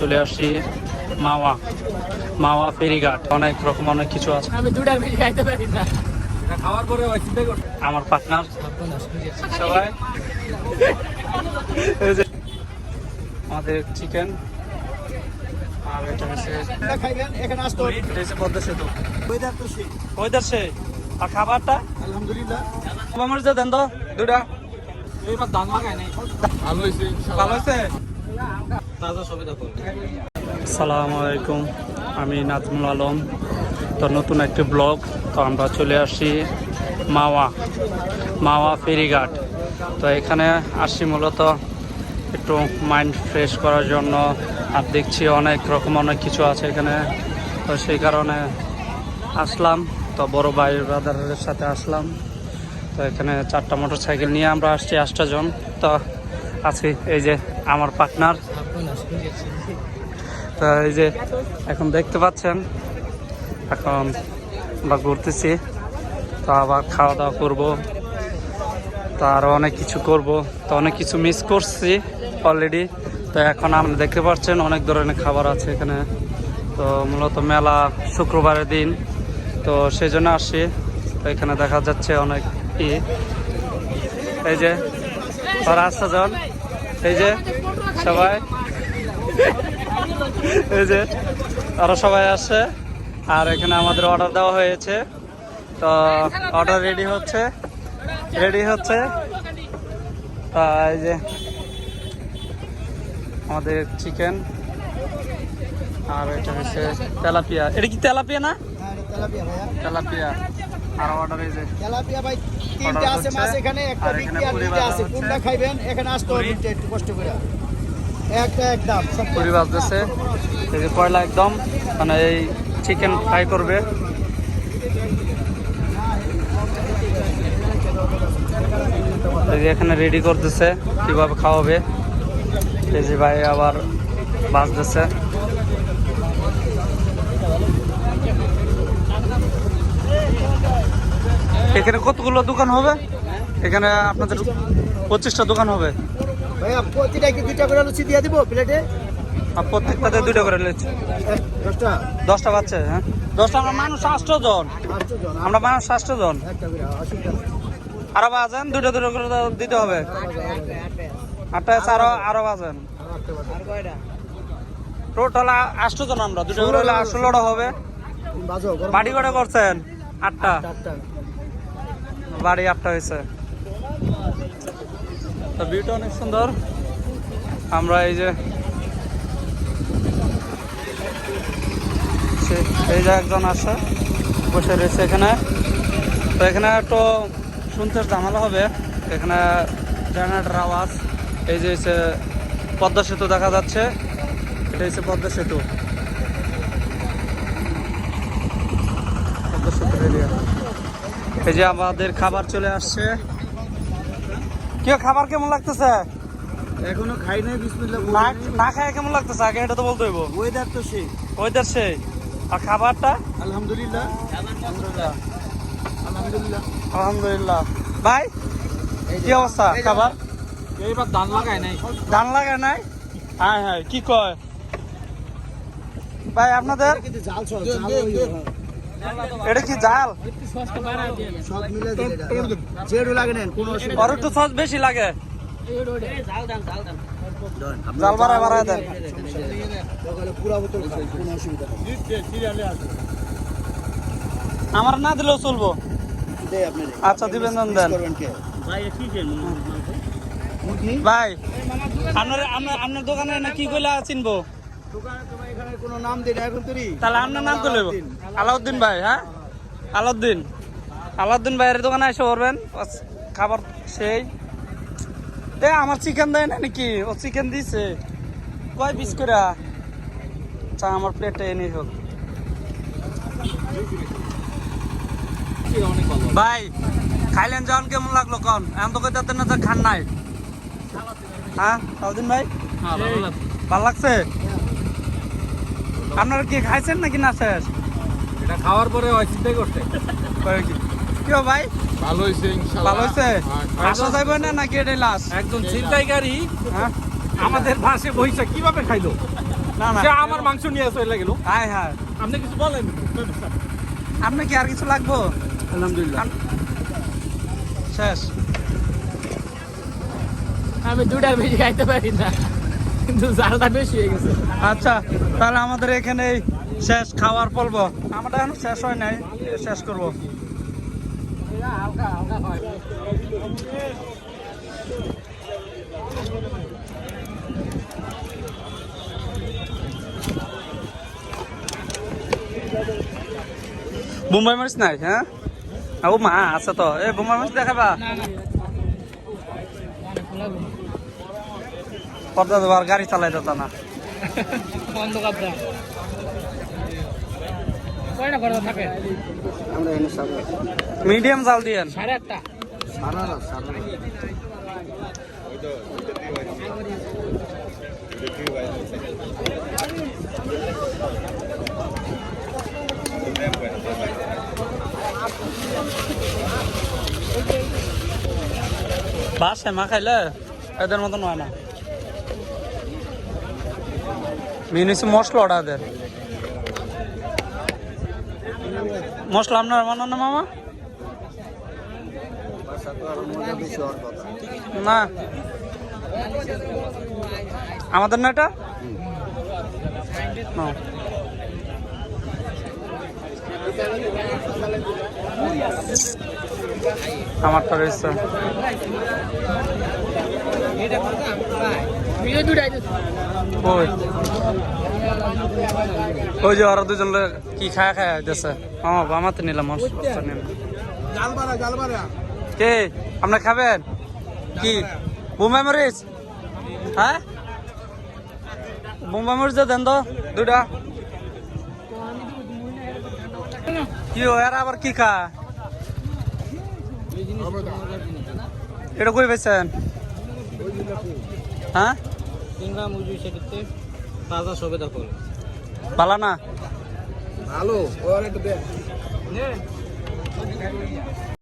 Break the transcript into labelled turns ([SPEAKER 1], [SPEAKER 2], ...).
[SPEAKER 1] চলে আসছি মাওয়া মাওয়া ফেরিঘাট। অনেক রকম অনেক কিছু আছে।
[SPEAKER 2] আমি দুটার বেশি খাইতে পারি না।
[SPEAKER 3] খাওয়ার পরে ওই চিন্তা করতে
[SPEAKER 1] আমার পার্টনার সবাই। আমাদের চিকেন আর এটা হচ্ছে পদ্মা সেতু।
[SPEAKER 3] ওয়েদার
[SPEAKER 1] সে আর খাবারটা?
[SPEAKER 3] আলহামদুলিল্লাহ।
[SPEAKER 1] আমার যে দেন তো। দুটা
[SPEAKER 3] এইবার লাগায় নাই। ভালো হয়েছে
[SPEAKER 1] ভালো হয়েছে আসসালামু আলাইকুম, আমি নাজমুল আলম। তো নতুন একটি ব্লগ, তো আমরা চলে আসছি মাওয়া মাওয়া ফেরিঘাট। তো এখানে আসছি মূলত একটু মাইন্ড ফ্রেশ করার জন্য, আর দেখছি অনেক রকম অনেক কিছু আছে এখানে। তো সেই কারণে আসলাম, তো বড় ভাই ব্রাদারের সাথে আসলাম। তো এখানে চারটা মোটর সাইকেল নিয়ে আমরা আসছি আটটা জন। তো আছি, এই যে আমার পার্টনার তো এই যে এখন দেখতে পাচ্ছেন, এখন আমরা ঘুরতেছি, তো আবার খাওয়া দাওয়া করব। তো আরও অনেক কিছু করব। তো অনেক কিছু মিস করছি অলরেডি তো এখন আপনি দেখতে পাচ্ছেন, অনেক ধরনের খাবার আছে এখানে। তো মূলত মেলা শুক্রবারের দিন। তো সেই জন্য আসি তো এখানে দেখা যাচ্ছে অনেক ই। এই যে আসছে জন। এই যে সবাই। এই যে তারা সবাই আসছে। আর এখানে আমাদের অর্ডার দেওয়া হয়েছে। তো অর্ডার রেডি হচ্ছে। রেডি হচ্ছে। তা এই যে আমাদের চিকেন আর এটা হচ্ছে তেলাপিয়া। এটা কি তেলাপিয়া না?
[SPEAKER 3] হ্যাঁ তেলাপিয়া।
[SPEAKER 1] আর অর্ডার এই যে
[SPEAKER 3] তেলাপিয়া ভাই তিনটে আছে মাছ এখানে একটা বিক্রি আর দুইটা আছে। কোনটা খাইবেন এখানে আসতে হবে একটু কষ্ট করে। একটা একদম
[SPEAKER 1] পুরি বাজতেছে। এই যে কয়লা একদম মানে এই চিকেন ফ্রাই করবে। এখানে রেডি করতেছে কীভাবে খাওয়াবে। এই যে ভাই আবার বাজতেছে। এখানে কতগুলো দোকান হবে? এখানে আপনাদের পঁচিশটা দোকান হবে।
[SPEAKER 3] ভাইয়া প্রতিটা কি দুইটা করে লুচি দিয়ে দিব প্লেটে?
[SPEAKER 1] আর প্রত্যেকটাতে দুইটা করে নিচ্ছে
[SPEAKER 3] দশটা?
[SPEAKER 1] দশটা বাচ্চা হ্যাঁ? দশটা আমরা মানুষ আটশো জন। আমরা মানুষ আটশো জন। আরও বাজেন দুটো দুটো করে দিতে হবে। আটটা আছে আরও আরও বাজেন। টোটাল আটশো জন আমরা। দুটো করে হলে হবে।
[SPEAKER 3] তুমি বাজো গরম
[SPEAKER 1] বাড়ি করে করছেন? আটটা। বাড়ি আটটা হয়েছে। ভিউটা অনেক সুন্দর। আমরা এই যে এই যে একজন আসে, বসে রয়েছে এখানে। তো এখানে একটু শুনতে ঝামেলা হবে। এখানে জেনারেটার আওয়াজ, এই যে হচ্ছে পদ্মা সেতু দেখা যাচ্ছে। এটা হচ্ছে পদ্মা সেতু। পদ্মা সেতু এরিয়া এই যে আমাদের খাবার চলে আসছে। কি খাবার কেমন লাগতেছে?
[SPEAKER 3] এখনও খাই নাই বিসমিল্লাহ
[SPEAKER 1] না না খায় কেমন লাগতেছে? আগে এটা তো বলতে হইব।
[SPEAKER 3] ওয়েদার তো সেই।
[SPEAKER 1] ওইটার সে আর খাবারটা?
[SPEAKER 3] আলহামদুলিল্লাহ। আলহামদুলিল্লাহ।
[SPEAKER 1] আলহামদুলিল্লাহ। ভাই কি অবস্থা? খাবার?
[SPEAKER 3] এইবার ধান লাগায় নাই।
[SPEAKER 1] ধান লাগে নাই? হ্যাঁ হ্যাঁ কি কয়? ভাই আপনাদের?
[SPEAKER 3] জাল জাল
[SPEAKER 1] এটা কি জাল? আর একটু সস বেশি লাগে।
[SPEAKER 2] জাল
[SPEAKER 1] বাড়ায় বাড়ায় দেন। আমার না দিলেও চলবো। আচ্ছা, দিবেন দেন, ভাই আপনার আপনার আপনার দোকানে না কি কইলা চিনবো? তাহলে আপনার নাম করলে আলাউদ্দিন ভাই হ্যাঁ? আলাউদ্দিন। আলাউদ্দিন ভাইয়ের দোকানে এসে পড়বেন বাস খাবার সেই। দে আমার চিকেন দেয় না নাকি? ও চিকেন দিছে। কয় পিস করে? চা আমার প্লেটে এনে হোক। ভাই খাইলেন যখন কেমন লাগল কন? এখন তো কইতে না যে খান নাই। হ্যাঁ আলাউদ্দিন ভাই? ভালো লাগছে? আপনারা কি খাইছেন নাকি না শেষ
[SPEAKER 3] এটা খাওয়ার পরে করতে।
[SPEAKER 1] কয় কি? ভাই?
[SPEAKER 3] ভালো হয়েছে
[SPEAKER 1] ভালো হয়েছে
[SPEAKER 3] হ্যাঁ,
[SPEAKER 1] আসা যাবে না নাকি এটাই লাস্ট
[SPEAKER 3] একজন ছিনতাইকারী
[SPEAKER 1] হ্যাঁ?
[SPEAKER 3] আমাদের পাশে বইসা কীভাবে খাইলো?
[SPEAKER 1] না না।
[SPEAKER 4] আমার মাংস নিয়ে আসো এলে গেল।
[SPEAKER 1] হাই হাই
[SPEAKER 4] আপনি কিছু বলেন?
[SPEAKER 1] আপনি কি আর কিছু লাগবো?
[SPEAKER 4] আলহামদুলিল্লাহ।
[SPEAKER 1] শেষ।
[SPEAKER 2] আমি দুটা বেশি খাইতে পারি না। কিন্তু জালটা বেশি হয়ে গেছে।
[SPEAKER 1] আচ্ছা তাহলে আমাদের এখানে শেষ খাওয়ার পর্ব। আমাদের এখন শেষ হয় নাই, শেষ করব। বোম্বাই মরিচ নাই হ্যাঁ? ও মা, আছে তো। এ, বোম্বাই মরিচ দেখাবা? পর্দা দেবার গাড়ি চালাই দিত না। মিডিয়াম জাল দিয়েন। বাসে মা খাইলে এদের মতন হয় না। মেন হচ্ছে মশলা ওটাদের মশলা আপনার বানান মামা? না। আমাদের না এটা। আমারটা রয়েছে। ওই। ওই যে ওরা দুজন কি খায় খায় মামা বামাতে নিলাম মশলা নিলাম। কে? আপনার খাবেন? কি? বোম্বাই মরিচ? হ্যাঁ? বোম্বাই মরিচ দেন তো দুটা কি এরা আবার কি খা এটা কই পেয়েছেন হ্যাঁ?
[SPEAKER 4] সিংহা মুজু সেক্ষেত্রে তাজা সবেদা ফল।
[SPEAKER 1] পালা না।
[SPEAKER 3] ভালো ওর একটু দে।